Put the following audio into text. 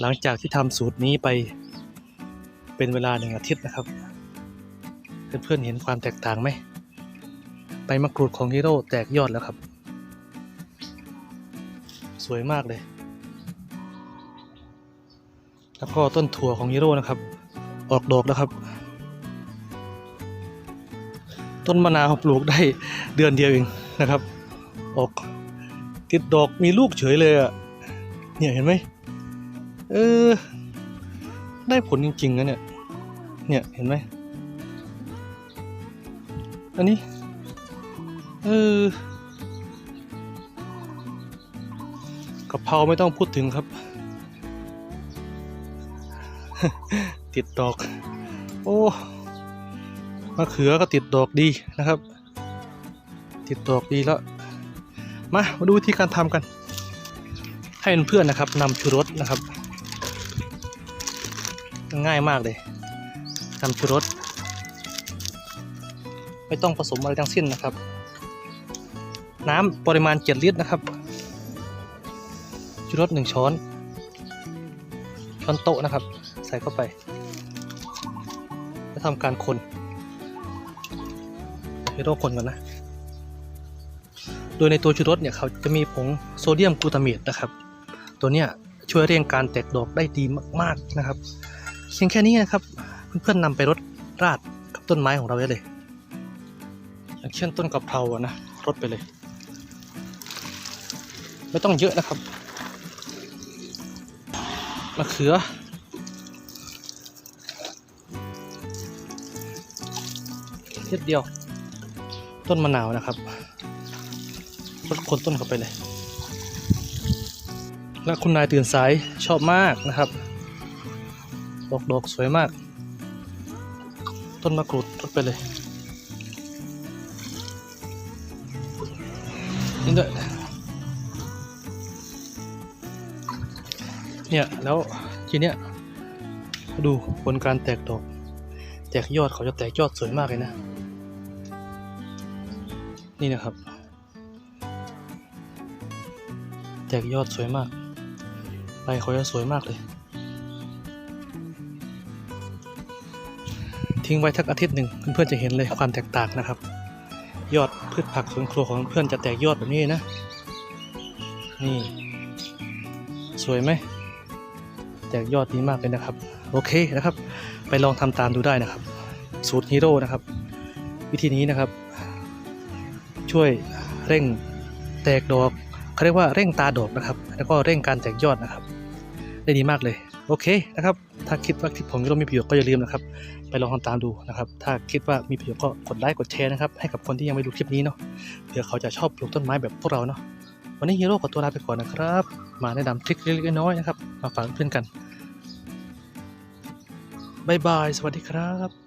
หลังจากที่ทำสูตรนี้ไปเป็นเวลาหนึ่งอาทิตย์นะครับ เพื่อนๆเห็นความแตกต่างไหมใบมะกรูดของฮีโร่แตกยอดแล้วครับ สวยมากเลย แล้วก็ต้นถั่วของฮีโร่นะครับ ออกดอกแล้วครับ ต้นมะนาวปลูกได้เดือนเดียวเองนะครับ ออกติดดอกมีลูกเฉยเลยอะเนี่ยเห็นไหม เออ ได้ผลจริงๆนะเนี่ย เนี่ยเห็นไหม อันนี้ เออกะเพราไม่ต้องพูดถึงครับ ติดดอก โอ้มะเขือก็ติดดอกดีนะครับ ติดดอกดีแล้วมามาดูวิธีการทำกัน ให้เพื่อนๆนะครับนำชูรสนะครับ ง่ายมากเลยนำชูรสไม่ต้องผสมอะไรทั้งสิ้นนะครับ น้ำปริมาณ 7 ลิตรนะครับชูรส1ช้อน ช้อนโต๊ะนะครับ ใส่เข้าไป แล้วทำการคนให้โรคคนก่อนนะ โดยในตัวชูรสเนี่ยเขาจะมีผงโซเดียมกลูตาเมตนะครับ ตัวเนี้ยช่วยเร่งการแตกดอกได้ดีมาก ๆนะครับ เพียงแค่นี้นะครับ เพื่อนๆนำไปรดราดกับต้นไม้ของเราได้เลย อย่างเช่นต้นกะเพราอะนะรดไปเลย ไม่ต้องเยอะนะครับมะเขือนิดเดียว ต้นมะนาวนะครับรดคนต้นเข้าไปเลย และคุณนายตื่นสายชอบมากนะครับ ดอกดอกสวยมาก ต้นมะกรูดรดไปเลยนี่ด้วยเนี่ยแล้วทีเนี้ยดูผลการแตกดอก แตกยอดเขาจะแตกยอดสวยมากเลยนะ นี่นะครับ แตกยอดสวยมากใบเขาจะสวยมากเลย ทิ้งไว้ทักอาทิตย์หนึ่งเพื่อนๆจะเห็นเลยความแตกต่างนะครับ ยอดพืชผักสวนครัวของเพื่อนจะแตกยอดแบบนี้นะ นี่ สวยไหมแตกยอดดีมากเลยนะครับ โอเคนะครับ ไปลองทำตามดูได้นะครับ สูตรฮีโร่นะครับ วิธีนี้นะครับ ช่วยเร่งแตกดอกเขาเรียกว่าเร่งตาดอกนะครับ แล้วก็เร่งการแตกยอดนะครับ ได้ดีมากเลย โอเคนะครับ ถ้าคิดว่าคลิปของฮีโร่มีประโยชน์ก็อย่าลืมนะครับ ไปลองทำตามดูนะครับ ถ้าคิดว่ามีประโยชน์ก็กดไลค์กดแชร์นะครับ ให้กับคนที่ยังไม่ดูคลิปนี้เนาะ เผื่อเขาจะชอบปลูกต้นไม้แบบพวกเราเนาะ วันนี้ฮีโร่ขอตัวลาไปก่อนนะครับ มาแนะนำทริคเล็กๆน้อยๆนะครับ มาฝากเพื่อนกันบายบาย สวัสดีครับ